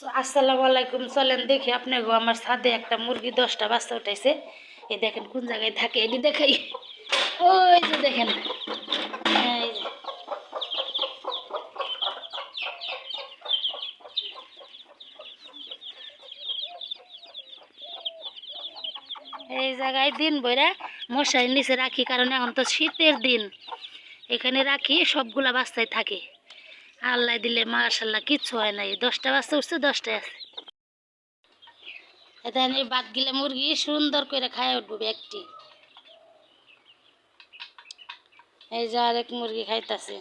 আসসালামু আলাইকুম, চলেন দেখি আপনি গো আমার ছাদে একটা মুরগি দশটা বাচ্চা উঠাইছে। এই দেখেন কোন জায়গায় থাকে এটি দেখাই। ওই যে দেখেন। এই জায়গায় দিন বইরা মশারির নিচে রাখি, কারণ এখন তো শীতের দিন। এখানে রাখি, সবগুলা বাচ্চাই থাকে। আল্লাহ দিলে মাশাল্লাহ কিচ্ছু হয় নাই। দশটা বাচ্চা উঠছে, দশটায় আছে। এখানে বাদ গিলে মুরগি সুন্দর করে খায় উঠবো একটি। এই যে আরেক মুরগি খাইতাছে।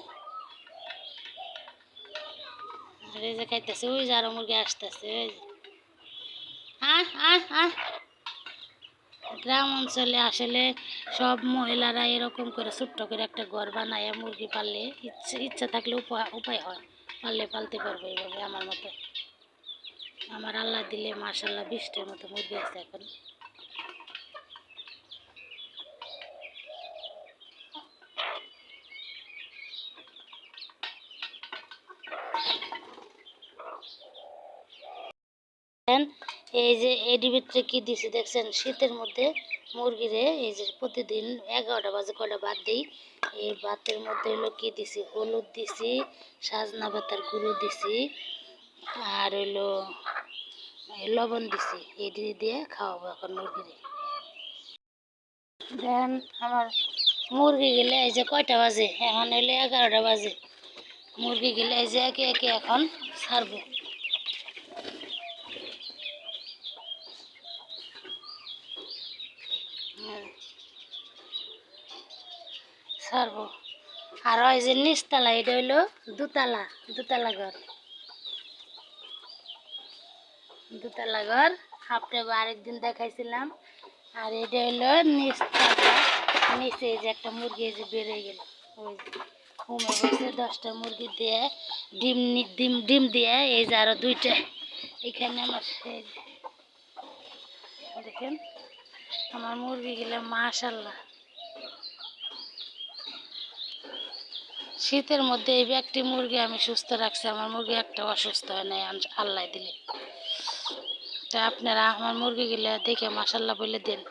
এই যে খাইতেছে, ওই যে আরও মুরগি আসতেছে, ওই যে। আহ। গ্রাম অঞ্চলে আসলে সব মহিলারা এরকম করে ছোট্ট করে একটা ঘর বানায় মুরগি পাললে ইচ্ছে ইচ্ছা থাকলে উপায় হয়। পাললে পালতে পারবে এইভাবে আমার মতো। আমার আল্লাহ দিলে মার্শাল্লাহ বিশটার মতো মুরগি আছে এখন। দেখেন, এই যে এডি ভিতরে কি দিছে দেখছেন? শীতের মধ্যে মুরগিরে এই যে প্রতিদিন এগারোটা বাজে কটা ভাত দিই, এই ভাতের মধ্যে হলো কি দিছি? হলুদ দিছি, সাজনা পাতার গুঁড়ো দিছি, আর হইল লবণ দিছি, এই দিয়ে দিয়ে খাওয়াবো এখন মুরগিরে। দেন আমার মুরগি গেলে এই যে কয়টা বাজে? এখন হইলে এগারোটা বাজে। মুরগি গেলে এই যে একে একে এখন ছাড়বো। ছাড়বো। আর ওই যে নিচতলা, এটা হইল দুতলা দুতলা ঘর। দুতলা ঘর আপনাকে আরেকদিন দেখাইছিলাম। আর এটা হইল নিচতলা, নিচে যে একটা মুরগি যে বেড়ে গেল। ওই উমে বসে দশটা মুরগি দিয়ে ডিম ডিম ডিম দিয়ে এই যে আরও দুইটা। এখানে আমার দেখেন, আমার মুরগি গেলে মাশাল্লাহ শীতের মধ্যে এই একটি মুরগি আমি সুস্থ রাখছি, আমার মুরগি একটা অসুস্থ হয় নাই আল্লাহ দিলে। তা আপনারা আমার মুরগি গেলে দেখে মাসাল্লাহ বলে দেন।